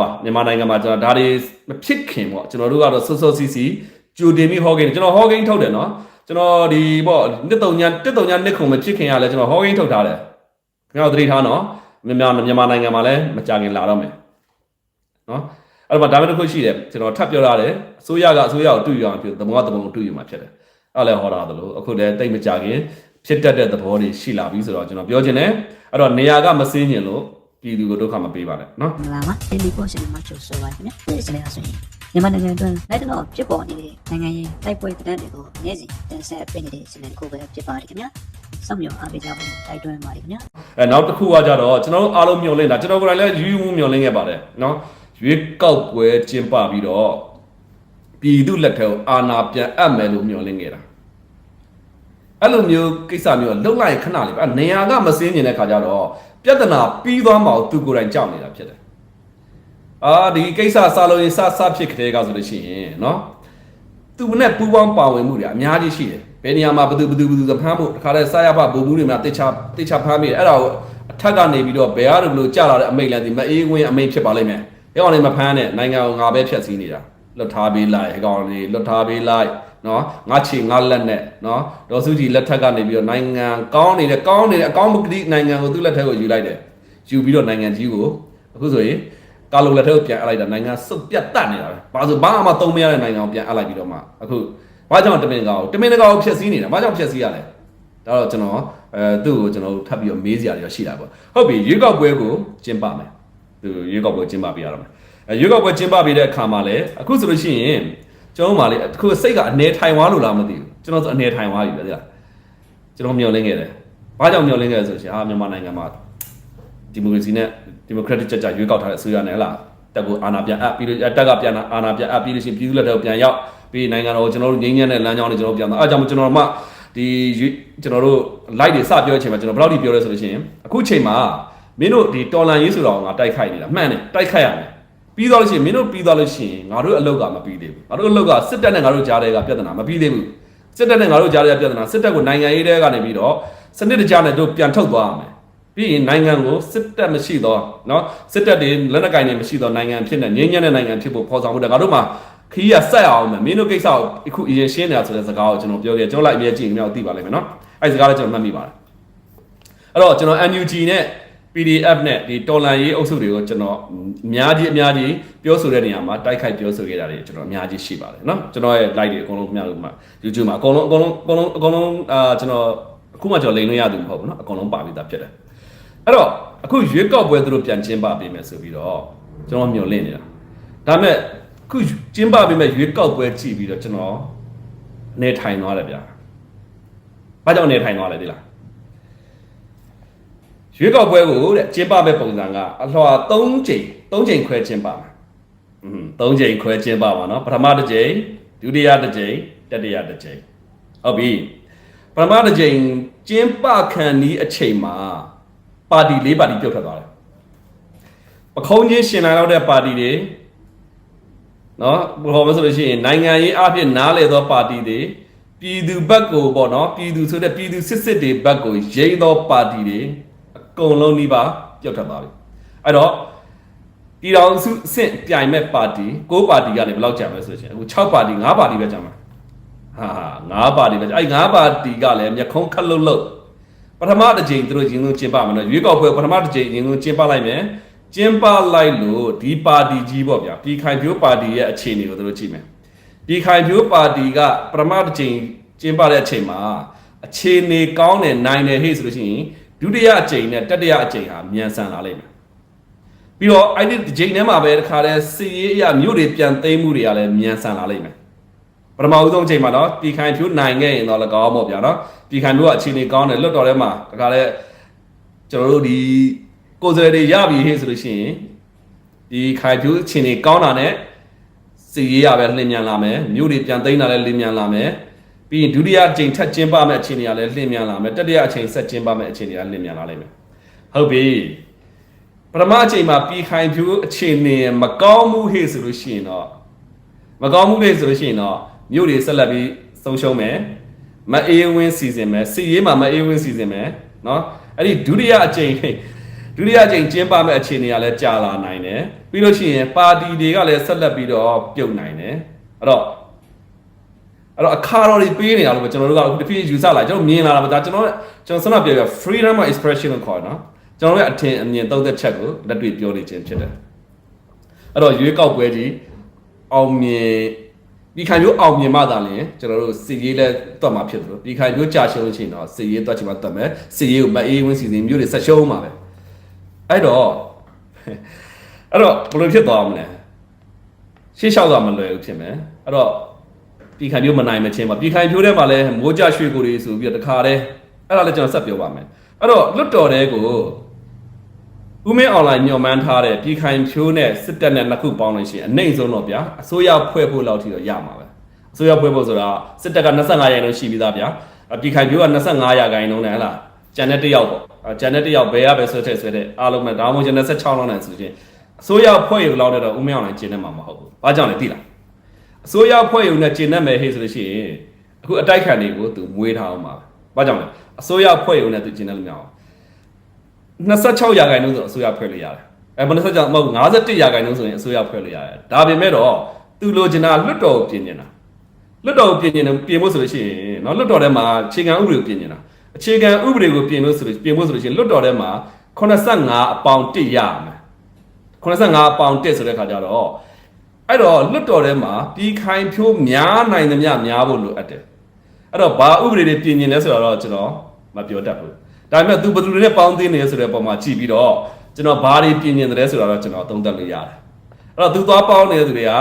ပါမြန်မာနိုင်ငံမှာကျွန်တော်ဒါတွေမဖြစ်ခင်ပေါ့ကျွန်တော်တို့ကတော့စောစောစီစီကြိုတင်ပြီးဟောကိန်းကျွန်တော်ဟောကိန်းထုတ်တယ်နော်ကျွန်တော်ဒီပေါ့နှစ်တုံညာတစ်တုံညာနှစ်ခုမဖြစ်ခင်ရလဲကျွန်တော်ဟောကိန်းထုတ်ထားတယ်ခင်ဗျားတို့သတိထားနော်မြန်မာမြန်မာနိုင်ငံမှာလည်းမကြခင်လာတော့မယ်နော်အဲ့တော့ဒါမှတစ်ခုရှိတယ်ကျွန်တော်ထပ်ပြောရတယ်အစိုးရကအစိုးရကိုတွေ့ရအောင်ပြုသဘောသဘောကိုတွေ့ရမှာဖြစ်တယ်အဲ့လည်းဟောတာသလိုအခုလည်းတိတ်မကြခင်ဖြစ်တတ်တဲ့သဘောတွေရှိလာပြီဆိုတော့ကျွန်တော်ပြောချင်တယ်အဲ့တော့နေရာကမစင်းညင်လို့ ပြည်သူကိုဒုက္ခမပေးပါနဲ့နော်မင်္ဂလာပါဒီလီပေါ်ရှင်မှာချုပ်ဆိုပါခင်ဗျာဒီစနေအဆိုရင်မြန်မာနိုင်ငံအတွင်းလက်တော့ဖြစ်ပေါ်နေတဲ့နိုင်ငံရေးတိုက်ပွဲသတင်းတွေကိုနေ့စဉ်တင်ဆက်ပေးနေတဲ့စနေတစ်ခုပဲဖြစ်ပါတယ်ခင်ဗျာစောင့်မျှော်အားပေးကြဖို့တိုက်တွန်းပါတယ်ခင်ဗျာအဲနောက်တစ်ခုကကြတော့ကျွန်တော်တို့အားလုံးမျှော်လင့်တာကျွန်တော်ကိုယ်တိုင်လည်းယူယူမှုမျှော်လင့်ခဲ့ပါတယ်နော်ရွေးကောက်ပွဲကျင်းပပြီးတော့ပြည်သူလက်ထက်ကိုအာဏာပြန်အပ်မယ်လို့မျှော်လင့်ခဲ့တာအဲ့လိုမျိုးကိစ္စမျိုးလုံလိုက်ခဏလေးပဲအဲ့နေရာကမစင်းနေတဲ့ခါကျတော့ ပြဿနာပြီးသွားမှသူကိုယ်တိုင်ကြောက်နေတာဖြစ်တယ်အာဒီကိစ္စစလို့ရင်စစဖြစ်ကြတဲ့ကဆိုလို့ရှိရင်နော်သူနဲ့ပူပေါင်းပါဝင်မှုတွေအများကြီးရှိတယ်ဘယ်နေရာမှာဘယ်သူဘယ်သူဘယ်သူသဖမ်းဖို့တခါတည်းစားရဖဗိုလ်မှုတွေမှာတေချာတေချာဖမ်းမိတယ်အဲ့ဒါကိုအထက်ကနေပြီးတော့ဘယ်အားလို့ကြာလာတဲ့အမိတ်လဲဒီမအေးဝင်းအမိတ်ဖြစ်ပါလိမ့်မယ်အဲ့ကောင်လေးမဖမ်းနဲ့နိုင်ငံကိုငါပဲဖြတ်စည်းနေတာလွတ်ထားပေးလိုက်အဲ့ကောင်လေးလွတ်ထားပေးလိုက် နော်ငါချီငါလက်နဲ့နော်ဒေါ်စုကြည်လက်ထက်ကနေပြီးတော့နိုင်ငံကောင်းနေတဲ့ကောင်းနေတဲ့အကောင်းမကတိနိုင်ငံကိုသူ့လက်ထက်ကိုယူလိုက်တယ်ယူပြီးတော့နိုင်ငံကြီးကိုအခုဆိုရင်ကာလုံလက်ထက်ကိုပြန်အပ်လိုက်တာနိုင်ငံစုပ်ပြတ်တတ်နေတာပဲဘာလို့ဘာမှသုံးမရတဲ့နိုင်ငံကိုပြန်အပ်လိုက်ပြီးတော့မှအခုဘာကြောင့်တမင်ကောင်တမင်ကောင်ကိုဖျက်ဆီးနေတာဘာကြောင့်ဖျက်ဆီးရလဲဒါတော့ကျွန်တော်အဲသူ့ကိုကျွန်တော်ထပ်ပြီးတော့မေးစရာတွေရှိတာပေါ့ဟုတ်ပြီရွေးကောက်ပွဲကိုကျင်းပမယ်သူရွေးကောက်ပွဲကျင်းပပေးရတော့မယ်အဲရွေးကောက်ပွဲကျင်းပပေးတဲ့အခါမှာလည်းအခုဆိုလို့ရှိရင် ကျွန်တော်မှလေအခုစိတ်ကအနေထိုင်သွားလို့လားမသိဘူးကျွန်တော်ဆိုအနေထိုင်သွားပြီပဲသိလားကျွန်တော်မျှော်လင့်ခဲ့တယ်ဘာကြောင့်မျှော်လင့်ခဲ့လဲဆိုရှင်အာမြန်မာနိုင်ငံမှာဒီမိုကရေစီနဲ့ဒီမိုကရက်တစ်ကြကြရွေးကောက်ထားတဲ့အစိုးရနဲ့ဟလားတက်ကိုအာဏာပြန်အပ်ပြီးလို့တက်ကပြန်အာဏာပြန်အပ်ပြီးလို့ရှိရင်ပြည်သူလက်ထက်ကိုပြန်ရောက်ပြီးနိုင်ငံတော်ကိုကျွန်တော်တို့ငြိမ်းချမ်းတဲ့လမ်းကြောင်းတွေကျွန်တော်တို့ပြန်သွားအဲကြောင့်ကျွန်တော်တို့မှဒီကျွန်တော်တို့ light တွေစပြောတဲ့အချိန်မှာကျွန်တော်ဘယ်လောက်ထိပြောလဲဆိုလို့ရှိရင်အခုချိန်မှာမင်းတို့ဒီတော်လန်ရေးဆိုတော့ငါတိုက်ခိုက်နေတာမှန်တယ်တိုက်ခိုက်ရမယ် ပြီးသွားလို့ရှိရင်မင်းတို့ပြီးသွားလို့ရှိရင်ငါတို့အလုပ်ကမပြီးသေးဘူးငါတို့အလုပ်ကစစ်တပ်နဲ့ငါတို့ကြားတဲ့ကပြဿနာမပြီးသေးဘူးစစ်တပ်နဲ့ငါတို့ကြားတဲ့ပြဿနာစစ်တပ်ကိုနိုင်ငံရေးတဲ့ကနေပြီးတော့စနစ်တကျနဲ့တို့ပြန်ထုတ်သွားရမယ်ပြီးရင်နိုင်ငံကိုစစ်တပ်မရှိတော့เนาะစစ်တပ်တွေလက်နက်ကင်တွေမရှိတော့နိုင်ငံဖြစ်နေငြိမ်းချမ်းတဲ့နိုင်ငံဖြစ်ဖို့ဖော်ဆောင်ဖို့တငါတို့မှာခီးရဆက်အောင်မယ်မင်းတို့ကိစ္စကိုအခုအရင်ရှင်းနေတာဆိုတဲ့စကားကိုကျွန်တော်ပြောခဲ့ကျွန်တော်လိုက်အမြဲကြည့်ရင်ကျွန်တော်သိပါလိမ့်မယ်เนาะအဲ့ဒီစကားလည်းကျွန်တော်မှတ်မိပါတယ်အဲ့တော့ကျွန်တော် NUG နဲ့ PDF နဲ့ဒီတော်လန်ရေးအုပ်စုတွေကိုကျွန်တော်အများကြီးအများကြီးပြောဆိုတဲ့နေရာမှာတိုက်ခိုက်ပြောဆိုခဲ့တာတွေကျွန်တော်အများကြီးရှိပါတယ်เนาะကျွန်တော်ရဲ့ live တွေအကုန်လုံးခင်ဗျားတို့မှာ YouTube မှာအကုန်လုံးအကုန်လုံးအကုန်လုံးအကုန်လုံးအာကျွန်တော်အခုမှကျွန်တော်လိန်လို့ရသူမဟုတ်ဘူးเนาะအကုန်လုံးပါပြီးသားဖြစ်တယ်အဲ့တော့အခုရွေးကောက်ပွဲသူတို့ပြန်ကျင်းပပေးမယ်ဆိုပြီးတော့ကျွန်တော်မျှော်လင့်နေတာဒါပေမဲ့အခုကျင်းပပေးမယ်ရွေးကောက်ပွဲကြည့်ပြီးတော့ကျွန်တော်နေထိုင်သွားတယ်ဗျာဘာကြောင့်နေထိုင်သွားလဲဒီလား ရွေးကောက်ပွဲကိုတဲ့ကျင်းပမဲ့ပုံစံကအလှော်3ချိန်3ချိန်ခွဲကျင်းပမှာอืม3ချိန်ခွဲကျင်းပပါเนาะပထမတစ်ချိန်ဒုတိယတစ်ချိန်တတိယတစ်ချိန်ဟုတ်ပြီပထမတစ်ချိန်ကျင်းပခံဒီအချိန်မှာပါတီ၄ပါတီပြုတ်ထွက်သွားတယ်ပခုံးချင်းရှင်လာတော့တဲ့ပါတီတွေเนาะဟောမဆိုလို့ရှိရင်နိုင်ငံရေးအဖြစ်နားလေသောပါတီတွေပြည်သူဘက်ကိုပေါ့เนาะပြည်သူဆိုတဲ့ပြည်သူစစ်စစ်တွေဘက်ကိုရိမ့်သောပါတီတွေ အ ကုန်လုံးနှီးပါပြုတ်ထွက်သွားပြီအဲ့တော့ပြည်တော်စုအဆင့်ပြိုင်မဲ့ပါတီ၉ပါတီကနေဘယ်လောက်ကြာမလဲဆိုရင်အခု6ပါတီ9ပါတီပဲကြာမှာဟာ9ပါတီပဲကြာအဲ့9ပါတီကလည်းမျက်ခုံးခက်လုတ်လုတ်ပထမတစ်ချိန်သူတို့ရင်လုံးကျင်းပမယ်နော်ရွေးကောက်ပွဲပထမတစ်ချိန်ရင်လုံးကျင်းပလိုက်မယ်ကျင်းပလိုက်လို့ဒီပါတီကြီးပေါ့ဗျာပြည်ခိုင်ဖြိုးပါတီရဲ့အခြေအနေကိုသူတို့ကြည့်မယ်ပြည်ခိုင်ဖြိုးပါတီကပထမတစ်ချိန်ကျင်းပတဲ့အချိန်မှာအခြေအနေကောင်းတယ်နိုင်တယ်ဟေ့ဆိုလို့ရှိရင် ဒုတိယအကြိမ်နဲ့တတိယအကြိမ်ဟာမြန်ဆန်လာလိမ့်မယ်ပြီးတော့အဲ့ဒီကြိမ်ထဲမှာပဲတခါတည်းစီရေးအရာမြို့တွေပြန်သိမ်းမှုတွေကလည်းမြန်ဆန်လာလိမ့်မယ်ပထမဦးဆုံးအချိန်မှာတော့ပြည်ခိုင်ဖြိုးနိုင်ခဲ့ရင်တော့လည်းကောင်းပေါ့ဗျာနော်ပြည်ခိုင်ဖြိုးကအခြေအနေကောင်းတယ်လွတ်တော်ထဲမှာတခါတည်းကျွန်တော်တို့ဒီကိုယ်စားလှယ်တွေရပြီဟေ့ဆိုလို့ရှိရင်ဒီခိုင်ဖြိုးအခြေအနေကောင်းတာနဲ့စီရေးရပဲလင်းမြန်လာမယ်မြို့တွေပြန်သိမ်းတာလည်းလင်းမြန်လာမယ် ပြီးရင်ဒုတိယအချိန်ထပ်ကျင်းပမဲ့အခြေအနေကလည်းလင်းမြန်လာမယ်တတိယအချိန်ဆက်ကျင်းပမဲ့အခြေအနေကလင်းမြန်လာလိမ့်မယ်ဟုတ်ပြီပထမအချိန်မှာပြီးခိုင်ဖြူအခြေအနေမကောင်းမှုဟေ့ဆိုလို့ရှိရင်တော့မကောင်းမှုလေဆိုလို့ရှိရင်တော့မြို့တွေဆက်လက်ပြီးဆုံးရှုံးမယ်မအေးဝင်းစီစဉ်မယ်စီရေးမှာမအေးဝင်းစီစဉ်မယ်เนาะအဲ့ဒီဒုတိယအချိန် ဒုတိယအကြိမ်ကျင်းပမဲ့အခြေအနေကလည်းကြာလာနိုင်တယ်ပြီးလို့ရှိရင်ပါတီတွေကလည်းဆက်လက်ပြီးတော့ပြုတ်နိုင်တယ်အဲ့တော့ အဲ့တော့အခါတော်တွေပေးနေရလို့ပဲကျွန်တော်တို့ကအခုတစ်ဖြည်းဖြည်းယူဆလာကျွန်တော်မြင်လာတာပဲဒါကျွန်တော်ကျွန်တော်ဆန္ဒပြပြ freedom of expression ကိုခေါ်နော်ကျွန်တော်ရဲ့အထင်အမြင်သုံးသက်ချက်ကိုလက်တွေ့ပြောနေခြင်းဖြစ်တယ်အဲ့တော့ရွေးကောက်ပွဲကြီးအောင်မြင်ဒီခံမျိုးအောင်မြင်မှသာလျှင်ကျွန်တော်တို့စီရေးလဲတွတ်မှာဖြစ်တယ်လို့ဒီခံမျိုးကြာရှုံးလို့ရှိရင်တော့စီရေးတွတ်ချင်မှတွတ်မယ်စီရေးကိုမအေးဝင်းစီစဉ်မျိုးတွေဆက်ရှုံးမှာပဲအဲ့တော့အဲ့တော့ဘယ်လိုဖြစ်သွားမလဲရှေ့လျှောက်တာမလွယ်ဘူးဖြစ်မယ်အဲ့တော့ ဒီခံမျိုးမနိုင်မချင်းပါဒီခံမျိုးထဲမှာလဲမိုးကြရွှေကိုတွေဆိုပြီးတော့တခါတည်းအဲ့ဒါလည်းကျွန်တော်ဆက်ပြောပါမယ်အဲ့တော့လွတ်တော်တဲ့ကိုဦးမင်းအွန်လိုင်းညွန်မှန်းထားတဲ့ပြည်ခိုင်ဖြိုးနဲ့စစ်တပ်နဲ့နှစ်ခုပေါင်းလို့ရှိရင်အနိုင်ဆုံးတော့ဗျာအစိုးရဖွဲ့ဖို့လောက်ထိတော့ရမှာပဲအစိုးရဖွဲ့ဖို့ဆိုတာစစ်တပ်က25ရာခိုင်နှုန်းရှိပြီးသားဗျာအပြည်ခိုင်ဖြိုးက25ရာခိုင်နှုန်းနဲ့ဟလားကျန်တဲ့တစ်ယောက်ပေါ့အကျန်တဲ့တစ်ယောက်ဘယ်ရပဲဆွဲထည့်ဆွဲတဲ့အားလုံးနဲ့ဒါမှမဟုတ်ကျန်တဲ့16လောက်နဲ့ဆိုချင်းအစိုးရဖွဲ့ရုံလောက်နဲ့တော့ဦးမင်းအွန်လိုင်းကျင်းနေမှာမဟုတ်ဘူးဘာကြောင့်လဲသိလား အစိုးရဖွဲ့ရုံနဲ့ကျင်းနေမယ်ဟေ့ဆိုလို့ရှိရင်အခုအတိုက်ခံတွေကိုသူမွေးထားအောင်ပါဘာကြောင့်လဲအစိုးရဖွဲ့ရုံနဲ့သူကျင်းနေလို့မရအောင် 26ရာခိုင်နှုန်းဆိုအစိုးရဖွဲ့လို့ရတယ်အဲဘယ်26ကြောင့်မဟုတ်51ရာခိုင်နှုန်းဆိုရင်အစိုးရဖွဲ့လို့ရတယ်ဒါပေမဲ့တော့သူလိုချင်တာလွတ်တော်ကိုပြင်နေတာလွတ်တော်ကိုပြင်နေတယ်ပြင်ဖို့ဆိုလို့ရှိရင်เนาะလွတ်တော်ထဲမှာအခြေခံဥပဒေကိုပြင်နေတာအခြေခံဥပဒေကိုပြင်လို့ဆိုလို့ပြင်ဖို့ဆိုလို့ရှိရင်လွတ်တော်ထဲမှာ85အပေါင်1ရမယ်85အပေါင်1ဆိုတဲ့ခါကျတော့ အဲ့တော့လွတ်တော်ထဲမှာပြီးခိုင်ဖြိုးများနိုင်သမျှများဖို့လိုအပ်တယ်အဲ့တော့ဘာဥပဒေတွေပြင်နေလဲဆိုတော့ကျွန်တော်မပြောတတ်ဘူးဒါပေမဲ့ तू ဘယ်သူတွေနဲ့ပေါင်းသင်းနေလဲဆိုတဲ့ပုံမှာကြည့်ပြီးတော့ကျွန်တော်ဘာတွေပြင်နေတယ်ဆိုတော့ကျွန်တော်သုံးသပ်လို့ရတယ်အဲ့တော့ तू သွားပေါင်းနေတဲ့သူတွေကအ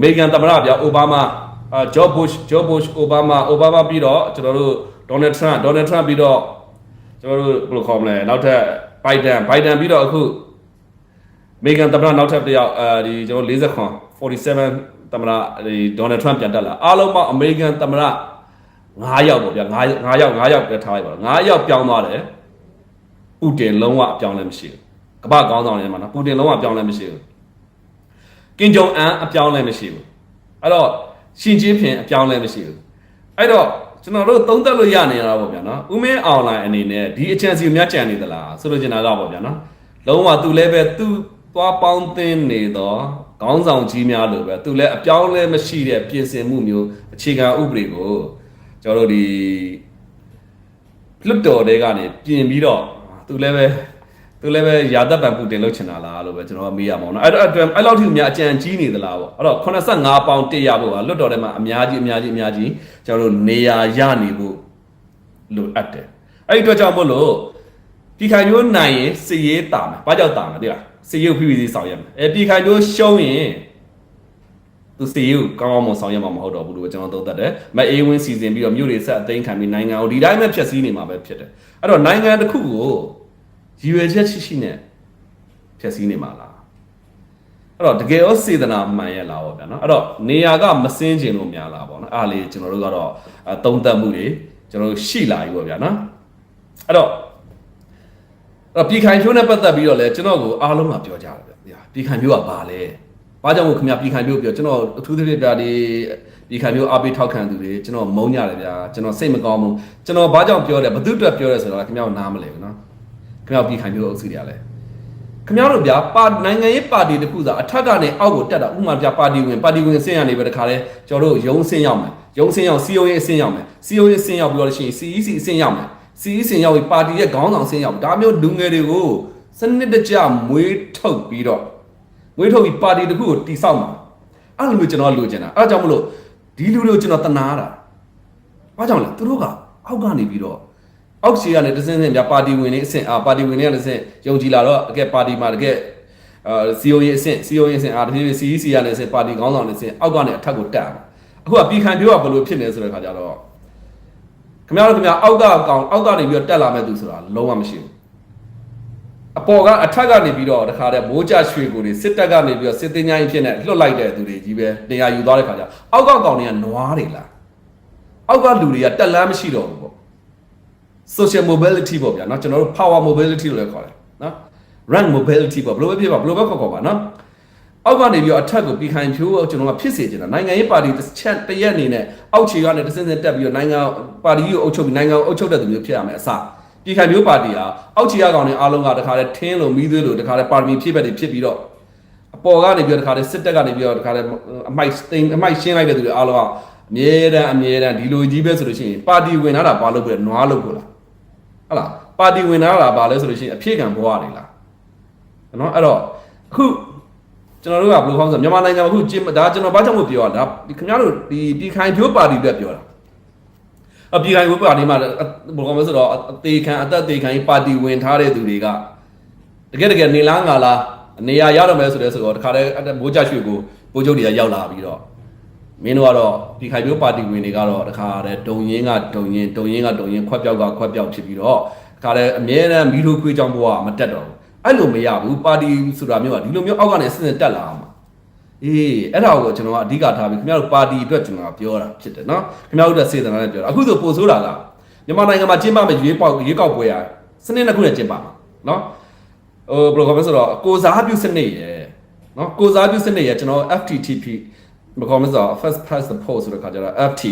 မေရိကန်သမ္မတဗျာအိုဘားမားအာဂျော့ဘုရှ်ဂျော့ဘုရှ်အိုဘားမားအိုဘားမားပြီးတော့ကျွန်တော်တို့ဒေါ်နယ်ထရန့်ဒေါ်နယ်ထရန့်ပြီးတော့ကျွန်တော်တို့ဘယ်လိုခေါ်မလဲနောက်ထပ်ဘိုင်ဒန်ဘိုင်ဒန်ပြီးတော့အခုအ မေရိကန်သမ္မတနောက်ထပ်တစ်ယောက်အဲဒီကျွန်တော်40ခွန်47သမ္မတဒီဒေါ်နယ်ထရန့်ပြန်တက်လာအားလုံးပေါင်းအမေရိကန်သမ္မတ9ယောက်ပေါ့ဗျာ9 9ယောက်9ယောက်ပဲထားလိုက်ပါတော့9ယောက်ပြောင်းသွားတယ်ပူတင်လုံးဝအပြောင်းလဲမရှိဘူးကမ္ဘာကောင်းဆောင်တွေမှာနော်ပူတင်လုံးဝအပြောင်းလဲမရှိဘူးကင်ဂျုံအန်အပြောင်းလဲမရှိဘူးအဲ့တော့ရှင်ချင်းဖင်အပြောင်းလဲမရှိဘူးအဲ့တော့ကျွန်တော်တို့သုံးသပ်လို့ရနေရတာပေါ့ဗျာနော်ဥမင်းအွန်လိုင်းအနေနဲ့ဒီအချန်စီကိုမြတ်ကြံနေသလားဆိုလို့ကျင်တာကပေါ့ဗျာနော်လုံးဝသူလည်းပဲသူ သွားပေါင်းသင်းနေတော့ခေါင်းဆောင်ကြီးများလို့ပဲသူလည်းအပြောင်းလဲမရှိတဲ့ပြင်ဆင်မှုမျိုးအခြေခံဥပဒေကိုကျွန်တော်တို့ဒီလွတ်တော်တွေကနေပြင်ပြီးတော့သူလည်းပဲသူလည်းပဲယာသက်ပံပူတင်လုပ်ချင်တာလားလို့ပဲကျွန်တော်ကမေးရမှာပေါ့နော်အဲ့တော့အတွက်အဲ့လောက်ထိများအကြံကြီးနေသလားပေါ့အဲ့တော့85ပေါင်1ရဖို့ကလွတ်တော်ထဲမှာအများကြီးအများကြီးအများကြီးကျွန်တော်တို့နေရာရနေဖို့လိုအပ်တယ်အဲ့ဒီအတွက်ကြောင့်မို့လို့ပြည်ခိုင်မျိုးနိုင်ရင်စီရေးတာမယ်ဘာကြောင့်တာမလဲသိလား စီရေးကိုဖိဖိစီဆောင်ရမယ်အဲပြည်ခိုင်မျိုးရှုံးရင်သူစီရေးကိုကောင်းကောင်းမွန်ဆောင်ရမှာမဟုတ်တော့ဘူးလို့ကျွန်တော်သုံးသပ်တယ်မအေးဝင်းစီစဉ်ပြီးတော့မြို့တွေဆက်အသိမ်းခံပြီးနိုင်ငံကိုဒီတိုင်းပဲဖျက်ဆီးနေမှာပဲဖြစ်တယ်အဲ့တော့နိုင်ငံတစ်ခုကိုရည်ရွယ်ချက်ရှိရှိနဲ့ဖြည့်ဆည်းနေမှာလားအဲ့တော့တကယ်ရောစေတနာမှန်ရဲ့လားပေါ့ဗျာနော်အဲ့တော့နေရာကမစင်းကျင်လို့များလားပေါ့နော်အားလေးကျွန်တော်တို့ကတော့အသုံးသပ်မှုတွေကျွန်တော်တို့ရှိလာပြီပေါ့ဗျာနော်အဲ့တော့အဲ့ တော့ပြည်ခိုင်ဖြိုးနဲ့ပတ်သက်ပြီးတော့လဲကျွန်တော်ကိုအားလုံးကပြောကြတယ်ဗျာပြည်ခိုင်ဖြိုးကဘာလဲဘာကြောင့်မို့ခင်ဗျာပြည်ခိုင်ဖြိုးပြောကျွန်တော်အထူးသဖြင့်ဗျာဒီပြည်ခိုင်ဖြိုးအားပေးထောက်ခံသူတွေကျွန်တော်မုန်းကြတယ်ဗျာကျွန်တော်စိတ်မကောင်းဘူးကျွန်တော်ဘာကြောင့်ပြောတယ်ဘသူအတွက်ပြောတယ်ဆိုတော့ခင်ဗျားကိုနားမလဲဘူးနော်ခင်ဗျားပြည်ခိုင်မျိုးအုပ်စုတွေကလည်းခင်ဗျားတို့ဗျာပါနိုင်ငံရေးပါတီတစ်ခုသာအထက်ကနေအောက်ကိုတက်တာဥပမာဗျာပါတီဝင်ပါတီဝင်အဆင့်ရနေပဲတခါလဲကျွန်တော်တို့ရုံးအဆင့်ရောက်မယ်ရုံးအဆင့်ရောက် COA အဆင့်ရောက်မယ် COA အဆင့်ရောက်ပြီးတော့ရှိရင် CEC အဆင့်ရောက်မယ် CEC အဆင့်ရောက်ပြီးပါတီရဲ့ခေါင်းဆောင်အဆင့်ရောက်ဒါမျိုးလူငယ်တွေကိုစနစ်တကျမွေးထုတ်ပြီးတော့မွေးထုတ်ပြီးပါတီတစ်ခုကိုတိဆောက်မှာအဲ့လိုမျိုးကျွန်တော်လိုချင်တာအဲ့ဒါကြောင့်မလို့ဒီလူတွေကိုကျွန်တော်တနာတာဘာကြောင့်လဲသူတို့ကအောက်ကနေပြီးတော့အောက်ခြေကနေတစင်းစင်းပြပါတီဝင်နေအဆင့်အာပါတီဝင်နေကတစင်းယုံကြည်လာတော့အကဲပါတီမှာတကယ်အာ COE အဆင့် COE အဆင့်အာတဖြည်းဖြည်း CEC ရနေအဆင့်ပါတီခေါင်းဆောင်နေအဆင့်အောက်ကနေအထက်ကိုတက်အောင်အခုကပြည်ခံပြောကဘယ်လိုဖြစ်နေဆိုတဲ့ခါကျတော့ ခင်ဗျားတို့ခင်ဗျားအောက်ကကောင်အောက်ကနေပြီးတော့တက်လာမဲ့သူဆိုတာလုံးဝမရှိဘူးအပေါ်ကအထက်ကနေပြီးတော့တခါတည်းမိုးကြရွှေကိုတွေစစ်တပ်ကနေပြီးတော့စစ်သေးညာကြီးဖြစ်နေလွတ်လိုက်တဲ့သူတွေကြီးပဲနေရာယူသွားတဲ့ခါကျအောက်ကကောင်တွေကနွားတွေလားအောက်ကလူတွေကတက်လန်းမရှိတော့ဘူးပေါ့ social mobility ပေါ့ဗျာเนาะကျွန်တော်တို့ power mobility လို့လည်းခေါ်တယ်เนาะ rank mobility ပေါ့ဘယ်လိုပဲဖြစ်ပါဘယ်လိုပဲခေါ်ခေါ်ပါเนาะ အောက်ကနေပြီးတော့အထက်ကိုပြည်ခိုင်ဖြိုးကျွန်တော်ကဖြစ်စေချင်တာနိုင်ငံရေးပါတီတစ်ချက်တစ်ရက်အနေနဲ့အောက်ခြေကနေတစ်စင်းစင်းတက်ပြီးတော့နိုင်ငံပါတီကိုအုပ်ချုပ်ပြီးနိုင်ငံကိုအုပ်ချုပ်တဲ့သူမျိုးဖြစ်ရမယ်အစပြည်ခိုင်မျိုးပါတီဟာအောက်ခြေရကောင်တွေအားလုံးကတခါတည်းထင်းလို့မီးသွေးလို့တခါတည်းပါရမီဖြည့်ဘက်တွေဖြစ်ပြီးတော့အပေါ်ကနေပြီးတော့တခါတည်းစစ်တပ်ကနေပြီးတော့တခါတည်းအမိုက်သိမ်းအမိုက်ရှင်းလိုက်တဲ့သူတွေအားလုံးကအမြဲတမ်းအမြဲတမ်းဒီလိုကြီးပဲဆိုလို့ရှိရင်ပါတီဝင်လာတာဘာလို့ပြလဲနွားလို့ပြလားဟုတ်လားပါတီဝင်လာတာဘာလဲဆိုလို့ရှိရင်အဖြည့်ခံဘွားနေလားနော်အဲ့တော့အခု ကျွန်တော်တို့ကဘယ်လိုခေါင်းဆိုမြန်မာနိုင်ငံမှာအခုကျင်းဒါကျွန်တော်ဘာကြောင့်မပြောရလဲဒါခင်ဗျားတို့ဒီပြည်ခိုင်ဖြိုးပါတီအတွက်ပြောတာအပြည်ခိုင်ဖြိုးပါတီမှာဘယ်လိုခေါင်းလဲဆိုတော့အသေးခံအသက်သေးခံပါတီဝင်ထားတဲ့သူတွေကတကယ်တကယ်နေလားငါလားနေရာရတော့မယ်ဆိုတဲ့ဆိုတော့တခါတည်းမိုးကြရွှေကိုပိုးချုပ်တွေကရောက်လာပြီးတော့မင်းတို့ကတော့ဒီခိုင်မျိုးပါတီဝင်တွေကတော့တခါတည်းဒုံရင်းကဒုံရင်းဒုံရင်းကဒုံရင်းခွက်ပြောက်ကခွက်ပြောက်ဖြစ်ပြီးတော့တခါတည်းအမြဲတမ်းမီးထိုးခွေးကြောင်ဘဝမတက်တော့ဘူး အဲ့လိုမရဘူးပါတီဆိုတာမျိုးကဒီလိုမျိုးအောက်ကနေစဉ်စဉ်တက်လာအောင်ပါအေးအဲ့ဒါကိုကျွန်တော်ကအဓိကထားပြီးခင်ဗျားတို့ပါတီအတွက်ကျွန်တော်ပြောတာဖြစ်တယ်နော်ခင်ဗျားတို့အတွက်စေတနာနဲ့ပြောတာအခုဆိုပို့ဆိုးတာကမြန်မာနိုင်ငံမှာကျင်းပမယ့်ရွေးပေါက်ရွေးကောက်ပွဲရစနစ်နှစ်ခုနဲ့ကျင်းပမှာနော်ဟိုဘယ်လိုခေါ်မလဲဆိုတော့ကိုစားပြုစနစ်ရယ်နော်ကိုစားပြုစနစ်ရယ်ကျွန်တော် FTTP ဘယ်ခေါ်မလဲဆိုတော့ first past the post ဆိုတဲ့ခါကျတော့ FT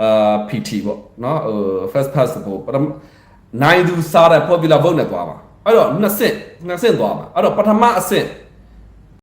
အာ PT ပေါ့နော်ဟို first past the post ပထမနိုင်သူစားတဲ့ popular vote နဲ့သွားပါ အဲ့တော့နှစ်ဆင့်နှစ်ဆင့်သွားပါအဲ့တော့ပထမအဆင့်